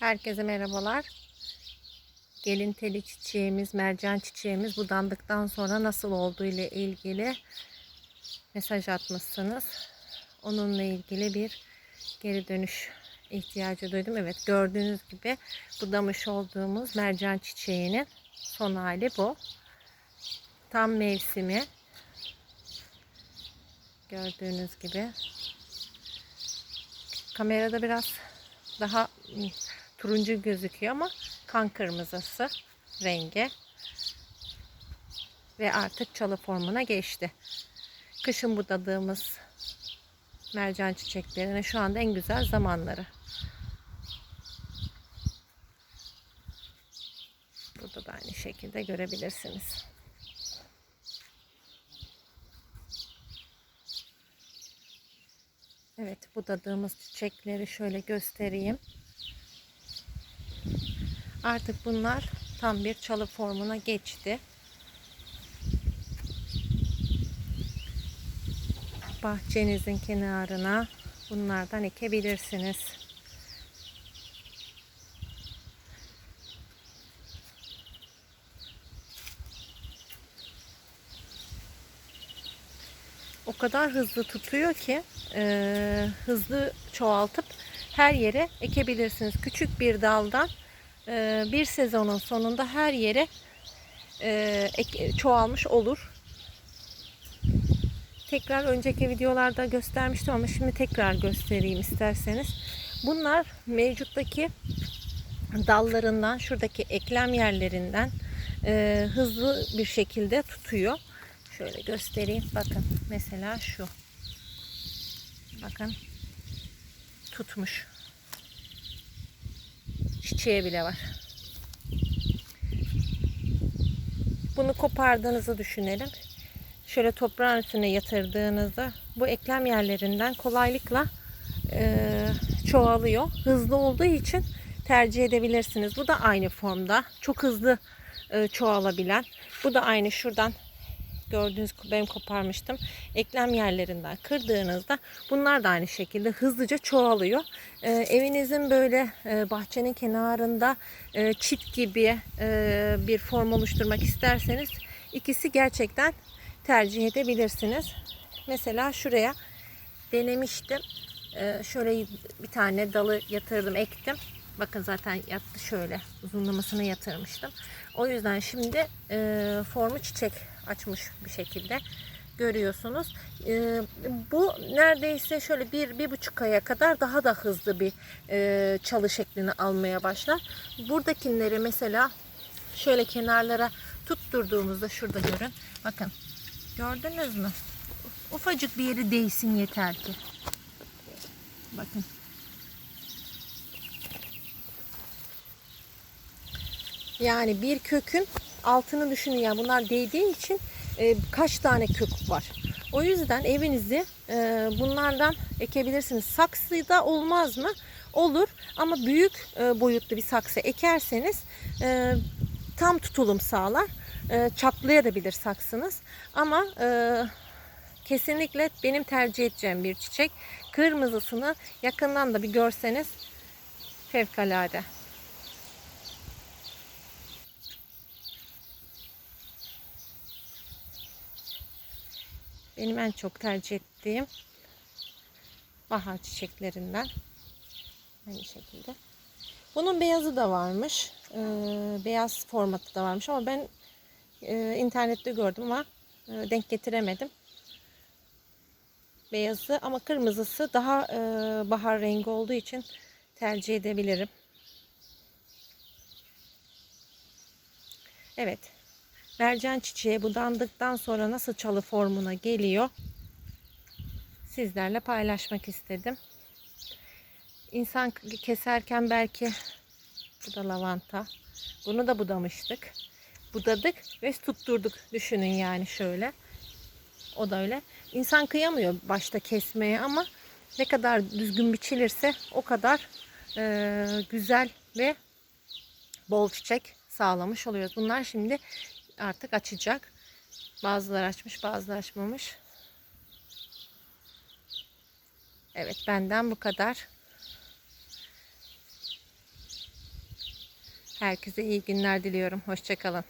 Herkese merhabalar. Gelin teli çiçeğimiz, mercan çiçeğimiz budandıktan sonra nasıl olduğu ile ilgili mesaj atmışsınız. Onunla ilgili bir geri dönüş ihtiyacı duydum. Evet gördüğünüz gibi budamış olduğumuz mercan çiçeğinin son hali bu. Tam mevsimi. Gördüğünüz gibi. Kamerada biraz daha turuncu gözüküyor ama kan kırmızısı rengi ve artık çalı formuna geçti. Kışın budadığımız mercan çiçeklerinin şu anda en güzel zamanları. Burada da aynı şekilde görebilirsiniz. Evet budadığımız çiçekleri şöyle göstereyim. Artık bunlar tam bir çalı formuna geçti. Bahçenizin kenarına bunlardan ekebilirsiniz. O kadar hızlı tutuyor ki e, hızlı çoğaltıp her yere ekebilirsiniz. Küçük bir daldan e, bir sezonun sonunda her yere e, çoğalmış olur. Tekrar önceki videolarda göstermiştim ama şimdi tekrar göstereyim isterseniz. Bunlar mevcuttaki dallarından, şuradaki eklem yerlerinden e, hızlı bir şekilde tutuyor. Şöyle göstereyim. Bakın mesela şu. Bakın tutmuş. Çiçeği bile var. Bunu kopardığınızı düşünelim. Şöyle toprağın üstüne yatırdığınızda bu eklem yerlerinden kolaylıkla e, çoğalıyor. Hızlı olduğu için tercih edebilirsiniz. Bu da aynı formda. Çok hızlı e, çoğalabilen. Bu da aynı şuradan gördüğünüz benim koparmıştım. Eklem yerlerinden kırdığınızda bunlar da aynı şekilde hızlıca çoğalıyor. Ee, evinizin böyle e, bahçenin kenarında e, çit gibi e, bir form oluşturmak isterseniz ikisi gerçekten tercih edebilirsiniz. Mesela şuraya denemiştim. Ee, şöyle bir tane dalı yatırdım, ektim. Bakın zaten yattı şöyle uzunlamasına yatırmıştım. O yüzden şimdi e, formu çiçek açmış bir şekilde görüyorsunuz. E, bu neredeyse şöyle bir, bir buçuk aya kadar daha da hızlı bir e, çalı şeklini almaya başlar. Buradakileri mesela şöyle kenarlara tutturduğumuzda şurada görün. Bakın gördünüz mü? Ufacık bir yeri değsin yeter ki. Bakın. Yani bir kökün altını düşünün yani bunlar değdiği için e, kaç tane kök var. O yüzden evinizi e, bunlardan ekebilirsiniz. Saksıda olmaz mı? Olur ama büyük e, boyutlu bir saksı ekerseniz e, tam tutulum sağlar. E, çatlayabilir saksınız. Ama e, kesinlikle benim tercih edeceğim bir çiçek. Kırmızısını yakından da bir görseniz fevkalade. Benim en çok tercih ettiğim bahar çiçeklerinden. Aynı şekilde. Bunun beyazı da varmış. Ee, beyaz formatı da varmış ama ben e, internette gördüm ama e, denk getiremedim. Beyazı ama kırmızısı daha e, bahar rengi olduğu için tercih edebilirim. Evet. Mercan çiçeği budandıktan sonra nasıl çalı formuna geliyor? Sizlerle paylaşmak istedim. İnsan keserken belki bu da lavanta. Bunu da budamıştık. Budadık ve tutturduk. Düşünün yani şöyle. O da öyle. İnsan kıyamıyor başta kesmeye ama ne kadar düzgün biçilirse o kadar e, güzel ve bol çiçek sağlamış oluyoruz. Bunlar şimdi artık açacak. Bazıları açmış, bazıları açmamış. Evet, benden bu kadar. Herkese iyi günler diliyorum. Hoşçakalın.